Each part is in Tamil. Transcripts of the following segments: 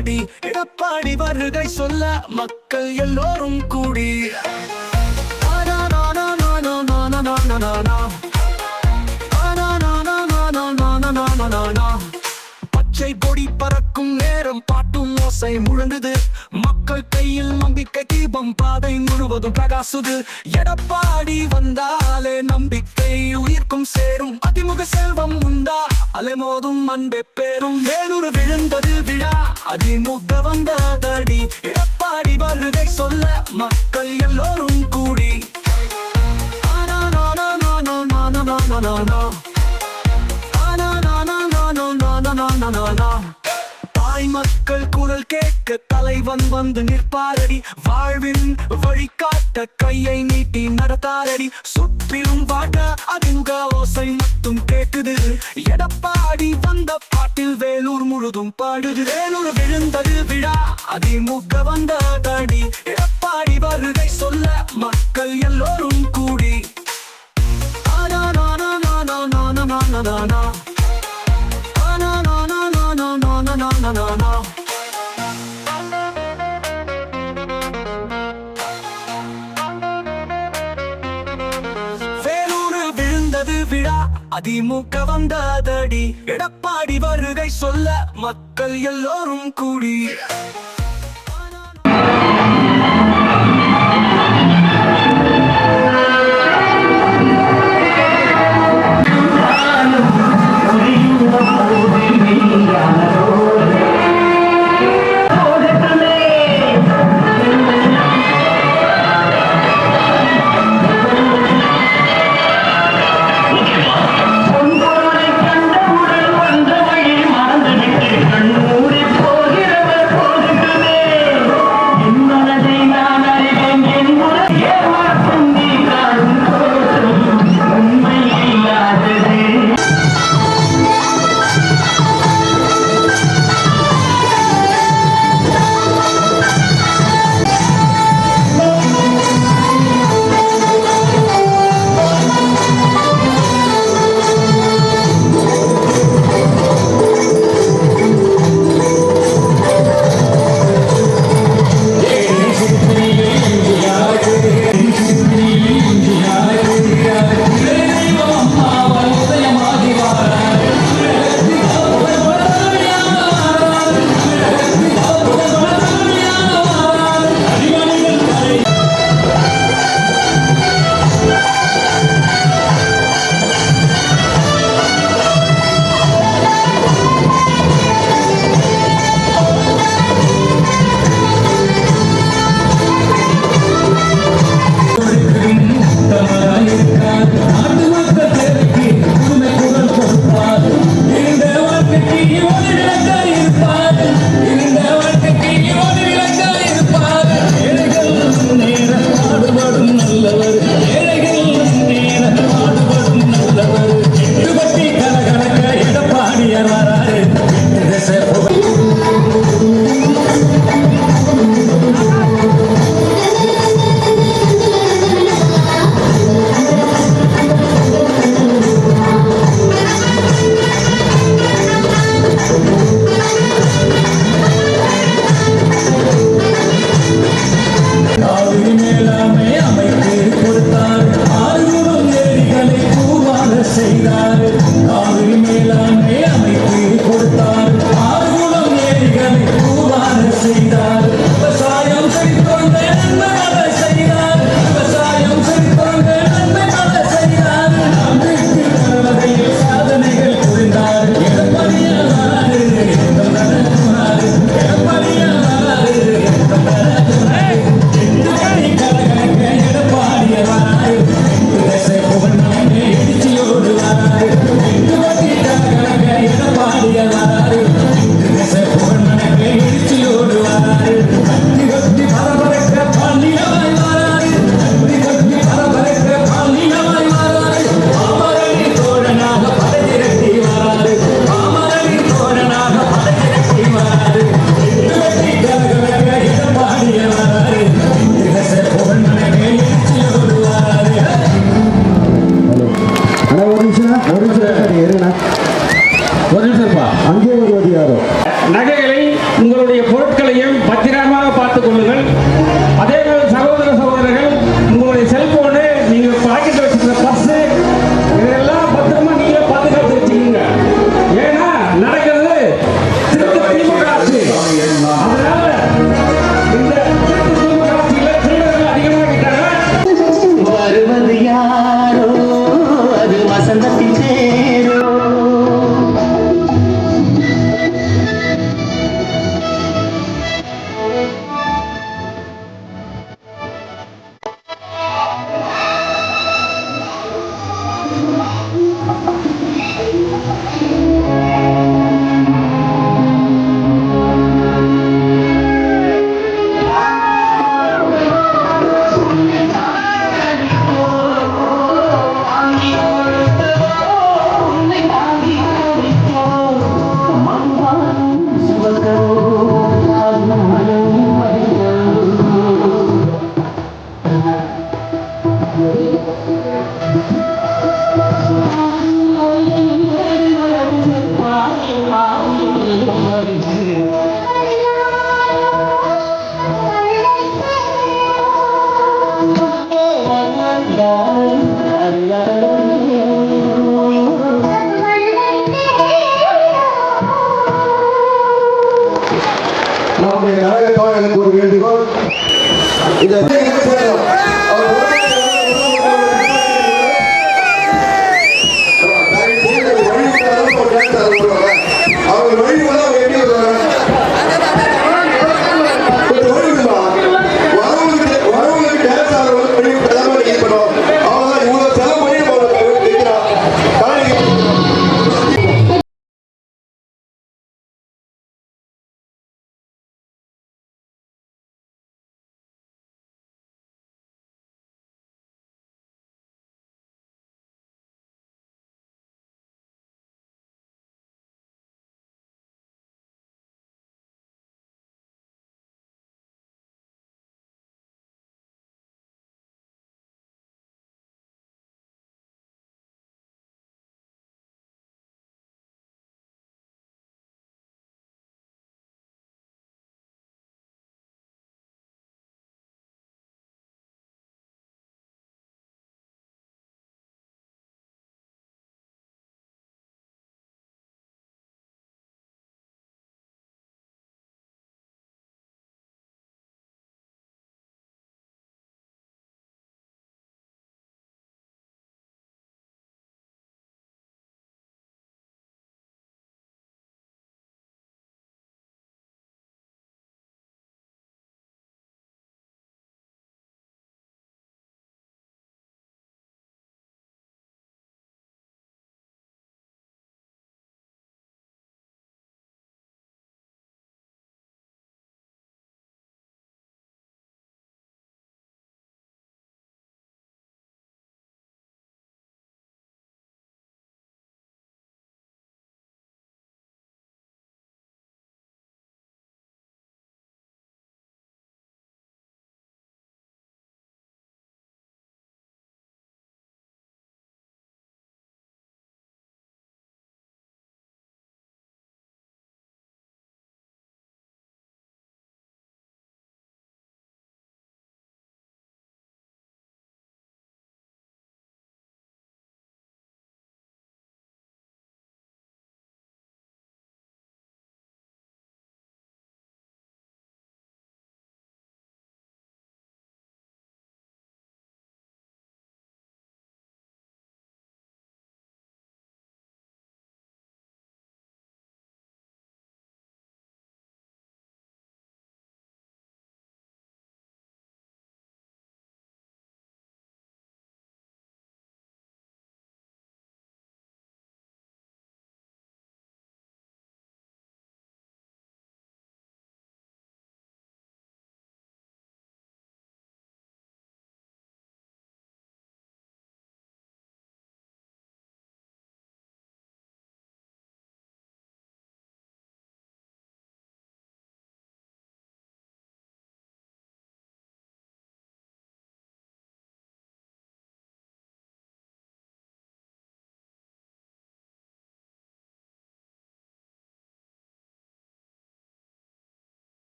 அடி எடப்பாடி வருகை சொல்ல மக்கள் எல்லோரும் கூடி. முழுவதும் பிரகாசுது எடப்பாடி வந்தாலே நம்பிக்கை உயிர்க்கும் சேரும் அதிமுக செல்வம் உண்டா அலைமோதும் அன்பே பேரும் வேலூர் விழுந்தது விழா அதிமுக வந்ததடி எடப்பாடி வருதை சொல்ல மக்கள் எல்லோரும் கூடி ஆனானானானானானானானானா. ஆனானானானானானானானானா. தாய் மக்கள் குரல் கேட்க தலைவன் வந்து நிற்பாரடி. வாழ்வின் வழிகாட்ட கையை நீட்டி நடத்தாரடி. சுற்றிலும் வாட்ட அதிமுக ஓசை மட்டும் கேட்குது எடப்பாடி வந்த பாட்டில் வேலூர் முழுதும் பாடுது. வேலூர் விழுந்தது விழா அதிமுக வந்த தடி. எடப்பாடி வருகை சொல்ல மக்கள் எல்லோரும் கூடி. no, no, விழுந்தது விழா அதிமுக வந்தாதடி. எடப்பாடி வருகை சொல்ல மக்கள் எல்லோரும் கூடி. அனைவருக்கும் எனக்கு ஒரு வேண்டுகோள். இந்த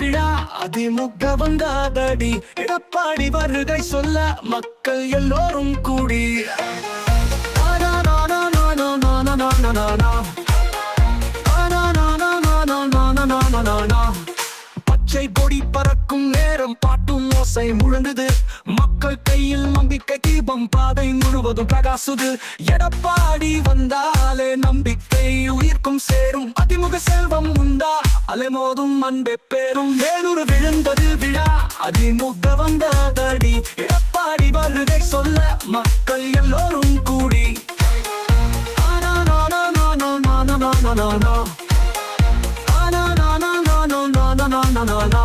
விழா அதிமுக வந்தாதடி எடப்பாடி வருகை சொல்ல மக்கள் எல்லோரும் கூடி na na na na na na na na na பச்சை பொடி பறக்கும் நேரம் பாட்டும் ஓசை முழங்குது. மக்கள் கையில் நம்பிக்கை தீபம் பாதை முழுவதும் பிரகாசுது. எடப்பாடி வந்தாலே நம்பிக்கை உயிர்க்கும் சேரும். அதிமுக செல்வம் உண்டா? அலைமோதும் அன்பே பேரும் வேலூர் விழுந்தது விழா அதிமுக வந்ததடி. எடப்பாடி வருகை சொல்ல மக்கள் எல்லோரும் கூடி. ஆனா நானா நானா நானா நானா நானா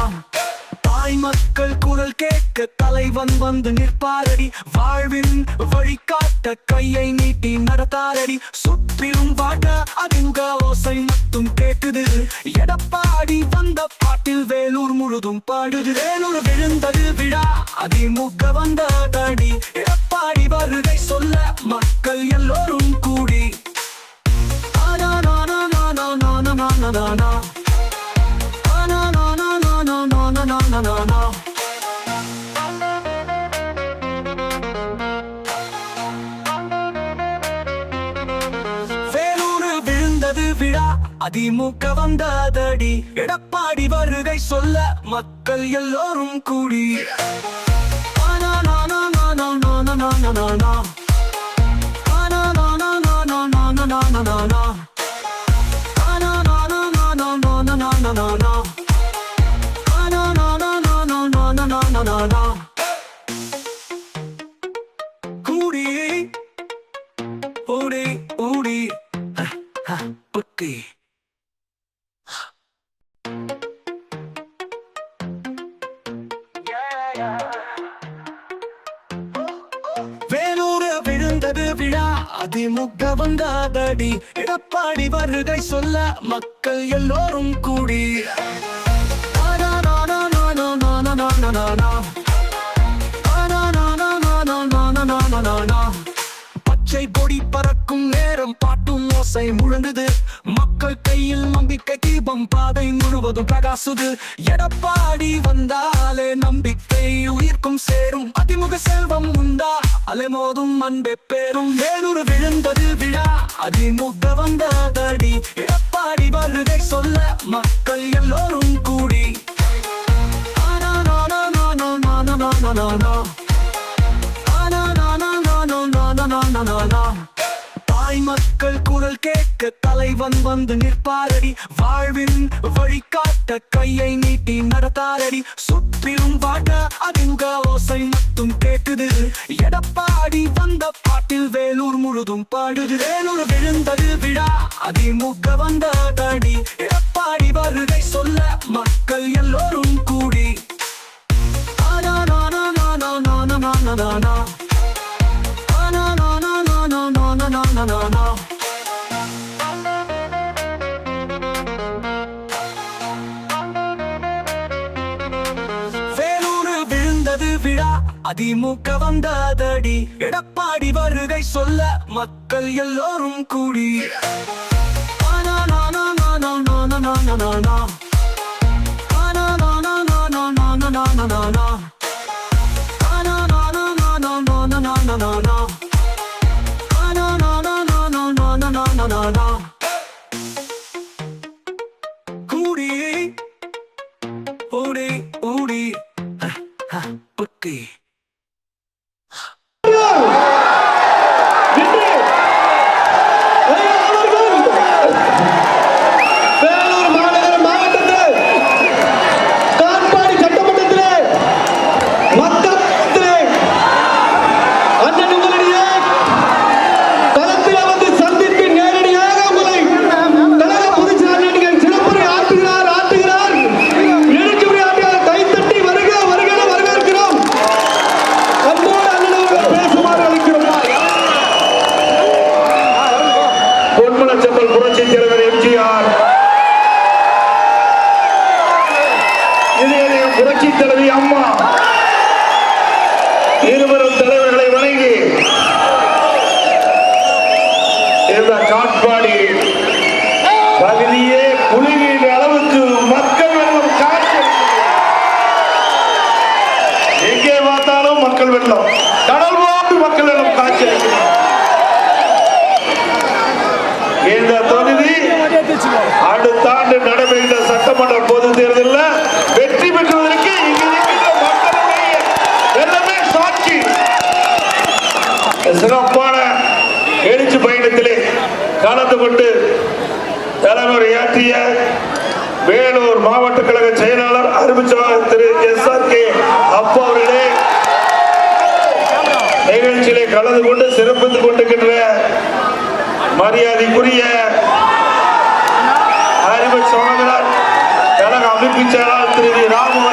தாய் மக்கள் குரல் கேட்க தலைவன் வந்து நிற்பாரடி. வாழ்வின் வழிகாட்ட கையை நீட்டி நடத்தாரடி. சுற்றிலும் வாட்ட அதிமுக ஓசை மட்டும் கேட்குது எடப்பாடி வந்த பாட்டில் வேலூர் முழுதும் பாடுது. வேலூர் விழுந்தது விழா அதிமுக வந்த தடி. எடப்பாடி வருகை சொல்ல மக்கள் எல்லோரும் கூடி. நானா நானா நானா நானா நானா no, no, no. விழா அதிமுக வந்ததடி எடப்பாடி வருகை சொல்ல மக்கள் எல்லோரும் கூடி。ஆனா நானா நானா நானா நானா நானா அதிமுக வந்தாதடி எடப்பாடி வருகை சொல்ல மக்கள் எல்லோரும் கூடி ஆனா நானா நானா நானா நானா நானா ஆனா நானா நானா நானா நானா நானா பச்சை பொடி பறக்கும் நேரம் பாட்டும் ஓசை முழங்குது. மக்கள் கையில் நம்பிக்கை தீபம் பாதை முழுவதும் பிரகாசுது. எடப்பாடி வந்தாலே நம்பிக்கை உயிர்க்கும் சேரும். அதிமுக செல்வம் உண்டா? அலைமோதும் அன்பே பேரும். வேலூர் விழுந்தது விழா அதிமுக வந்ததடி. எடப்பாடி வருகை சொல்ல மக்கள் எல்லோரும் கூடி. ஆனா நானா நானா நானா நானா நானா நானா தாய் மக்கள் குரல் கேட்க தலைவன் வந்து நிற்பாரடி. வாழ்வின் வழிகாட்ட கையை நீட்டி நடத்தாரடி. சுற்றிலும் வாட்ட அதிமுக ஓசை மட்டும் கேட்குது எடப்பாடி வந்த பாட்டில் வேலூர் முழுதும் பாடுது. வேலூர் விழுந்தது விழா அதிமுக வந்த தடி. எடப்பாடி வருகை சொல்ல மக்கள் எல்லோரும் கூடி. ஆனா நானா நானா நானா நானா நானா ஆனா நானா நானா அதிமுக வந்தாதடி எடப்பாடி வருகை சொல்ல மக்கள் எல்லோரும் கூடி ஆனா நானா நானா நானா நானா நானா நானா நானா நானா புத்தி வேலூர் புரட்சி தலைவி அம்மா. இருவரும் தலைவர்களை வணங்கி இந்த காட்பாடி பகுதியே குழுகின்ற அளவுக்கு மக்கள் வெள்ளம் காட்சி. எங்கே பார்த்தாலும் மக்கள் வெள்ளம். கடல் வாழ்ந்து மக்கள் வெள்ளம் காட்சி கலந்து கொண்டு ஏற்றிய வேலூர் மாவட்ட கழக செயலாளர் அறிவிச்சவர் Thiru S R K Appa அவர்களே நிகழ்ச்சியிலே கலந்து கொண்டு சிறப்பித்துக் கொண்டிருக்கின்ற மரியாதைக்குரிய அறிவு சகோதரர் கழக அமைப்பு செயலாளர் திரு ராமு